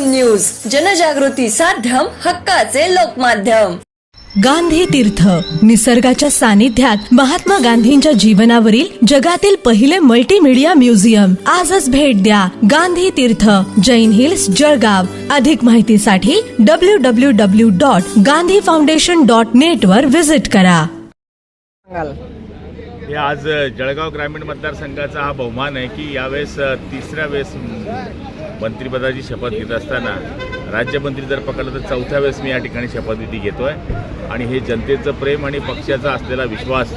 News जनजागृती साध्यम हक्काचे लोकमाध्यम. गांधी तीर्थ निसर्गाच्या सानिध्यात महात्मा गांधींच्या जीवनावरील जगातील पहिले मल्टीमीडिया म्युझियम आजच भेट द्या गांधी तीर्थ जैन हिल्स जळगाव. अधिक माहितीसाठी W W W dot Gandhi foundation dot net वर विजिट करा. हे आज जळगाव ग्रामीण मतदारसंघाचा हा बहुमान आहे की यावेळेस तिसऱ्या वेळेस मंत्रिपदाची शपथ घेत असताना राज्यमंत्री जर पकडलं तर चौथ्या वेळेस मी या ठिकाणी शपथविधी घेतोय. आणि हे जनतेचं प्रेम आणि पक्षाचा असलेला विश्वास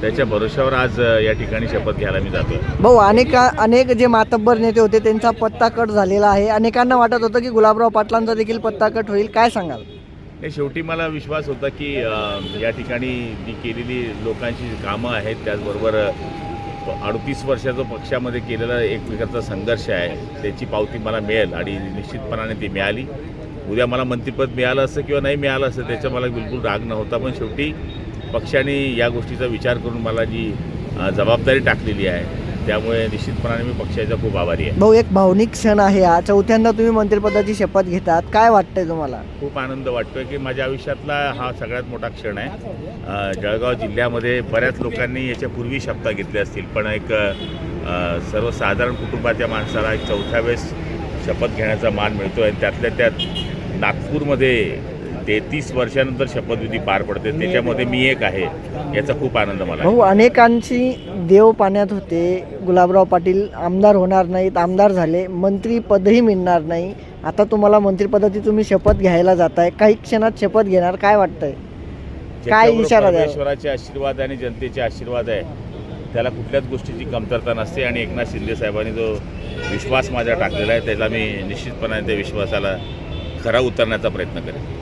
त्याच्या भरोश्यावर आज या ठिकाणी शपथ घ्यायला मी जातोय. भाऊ अनेक अनेक जे मातब्बर नेते होते त्यांचा पत्ता कट झालेला आहे. अनेकांना वाटत होतं की गुलाबराव पाटलांचा देखील पत्ता कट होईल. काय सांगाल? हे शेवटी मला विश्वास होता की या ठिकाणी जी केलेली लोकांची कामं आहेत त्याचबरोबर अडतीस वर्षाचा पक्षामध्ये केलेला एक प्रकारचा संघर्ष आहे. त्याची पावती मला मिळेल आणि निश्चितपणाने ती मिळाली. उद्या मला मंत्रिपद मिळालं असतं किंवा नाही मिळालं असतं त्याचा मला बिलकुल राग नव्हता. पण शेवटी पक्षाने या गोष्टीचा विचार करून मला जी जबाबदारी टाकलेली आहे त्यामुळे निश्चितपणाने मी पक्षाचा खूप आभारी आहे. भाऊ एक भावनिक क्षण आहे हा. चौथ्यांदा तुम्ही मंत्रिपदाची शपथ घेतात. काय वाटतंय तुम्हाला? खूप आनंद वाटतोय की माझ्या आयुष्यातला हा सगळ्यात मोठा क्षण आहे. अ, जळगाव जिल्ह्यामध्ये बऱ्याच लोकांनी याच्यापूर्वी शपथा घेतल्या असतील. पण एक अ, सर्वसाधारण कुटुंबाच्या माणसाला एक चौथ्या वेळेस शपथ घेण्याचा मान मिळतो आणि त्यातल्या त्यात नागपूरमध्ये तेहतीस वर्षानंतर शपथविधी पार पडते. त्याच्यामध्ये मी एक आहे. याचा खूप आनंद मला. भाऊ अनेकांची देव पाण्यात होते. गुलाबराव पाटील आमदार होणार नाहीत आमदार झाले. मंत्रीपदही मिळणार नाही. आता तुम्हाला मंत्रिपदाची तुम्ही शपथ घ्यायला जाताय. काही क्षणात शपथ घेणार काय वाटतंय? काय इशारा? परमेश्वराचे आशीर्वाद आणि जनतेचे आशीर्वाद आहे त्याला कुठल्याच गोष्टीची कमतरता नसते आणि एकनाथ शिंदे साहेबांनी जो विश्वास माझ्या टाकलेला आहे त्याला मी निश्चितपणाने त्या विश्वासाला खरा उतरण्याचा प्रयत्न करेन.